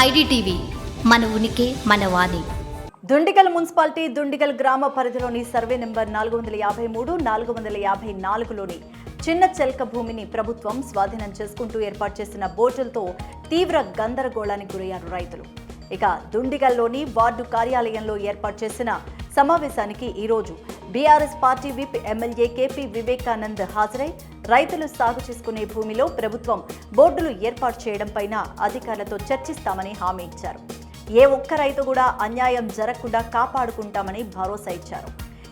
IDTV మన ఉనికి మన వాణి. దుండిగల్ మున్సిపాలిటీ దుండిగల్ గ్రామ పరిధిలోని సర్వే నెంబర్ నాలుగు వందల యాభై మూడు నాలుగు వందల యాభై నాలుగులోని చిన్న చెల్క భూమిని ప్రభుత్వం స్వాధీనం చేసుకుంటూ ఏర్పాటు చేసిన బోర్డులతో తీవ్ర గందరగోళానికి గురయ్యారు రైతులు. ఇక దుండిగల్లోని వార్డు కార్యాలయంలో ఏర్పాటు చేసిన సమావేశానికి ఈరోజు BRS party whip MLA KP Vivekanand హాజరై రైతులు సాగు చేసుకునే భూమిలో ప్రభుత్వం బోర్డులు ఏర్పాటు చేయడం పైన అధికారులతో చర్చిస్తామని హామీ ఇచ్చారు. ఏ ఒక్క రైతు కూడా అన్యాయం జరగకుండా కాపాడుకుంటామని భరోసా ఇచ్చారు.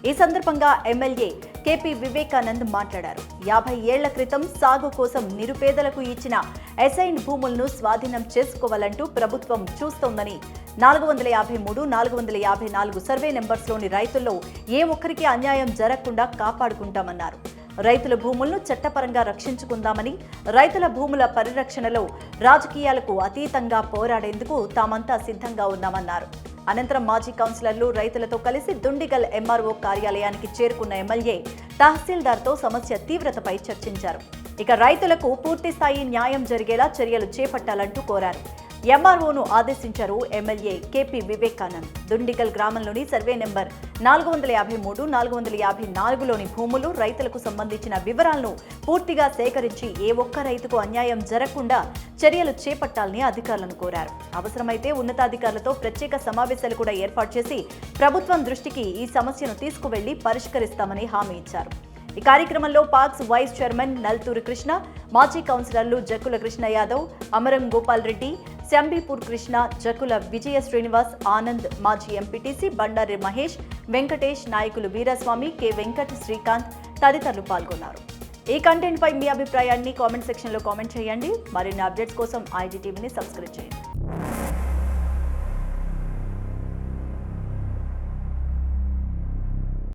ఈ సందర్భంగా ఎమ్మెల్యే కేపీ వివేకానంద్ మాట్లాడారు. యాభై ఏళ్ళ క్రితం సాగు కోసం నిరుపేదలకు ఇచ్చిన అసైన్ భూములను స్వాధీనం చేసుకోవాలంటూ ప్రభుత్వం చూస్తోందని నాలుగు వందల యాభై మూడు నాలుగు వందల యాభై నాలుగు సర్వే నెంబర్స్లోని రైతుల్లో ఏ ఒక్కరికి అన్యాయం జరగకుండా కాపాడుకుంటామన్నారు. రైతుల భూములను చట్టపరంగా రక్షించుకుందామని రైతుల భూముల పరిరక్షణలో రాజకీయాలకు అతీతంగా పోరాడేందుకు తామంతా సిద్ధంగా ఉన్నామన్నారు. అనంతరం మాజీ కౌన్సిలర్లు రైతులతో కలిసి దుండిగల్ ఎంఆర్ఓ కార్యాలయానికి చేరుకున్న ఎమ్మెల్యే తహసీల్దార్తో సమస్య తీవ్రతపై చర్చించారు. ఇక రైతులకు పూర్తి స్థాయి న్యాయం జరిగేలా చర్యలు చేపట్టాలంటూ కోరారు. ఎంఆర్ఓను ఆదేశించారు ఎమ్మెల్యే కేపీ వివేకానంద్. దుండిగల్ గ్రామంలోని సర్వే నెంబర్ నాలుగు వందల యాభై మూడు నాలుగు వందల యాభై నాలుగులోని భూములు రైతులకు సంబంధించిన వివరాలను పూర్తిగా సేకరించి ఏ ఒక్క రైతుకు అన్యాయం జరగకుండా చర్యలు చేపట్టాలని అధికారులను కోరారు. అవసరమైతే ఉన్నతాధికారులతో ప్రత్యేక సమావేశాలు కూడా ఏర్పాటు చేసి ప్రభుత్వం దృష్టికి ఈ సమస్యను తీసుకువెళ్ళి పరిష్కరిస్తామని హామీ ఇచ్చారు. ఈ కార్యక్రమంలో PACS vice chairman Nalturu Krishna మాజీ కౌన్సిలర్లు జక్కుల కృష్ణ యాదవ్ అమరం గోపాల్ రెడ్డి శంబీపూర్ కృష్ణ జకుల విజయ శ్రీనివాస్ ఆనంద్ మాజీ ఎంపీటీసీ బండారి మహేష్ వెంకటేష్ నాయకులు వీరస్వామి కె. వెంకట్ శ్రీకాంత్ తదితరులు పాల్గొన్నారు. ఈ కంటెంట్ పై మీ అభిప్రాయాన్ని కామెంట్ సెక్షన్లో కామెంట్ చేయండి. మరిన్ని అప్డేట్స్ కోసం ఐడి టీవీని సబ్స్క్రైబ్ చేయండి.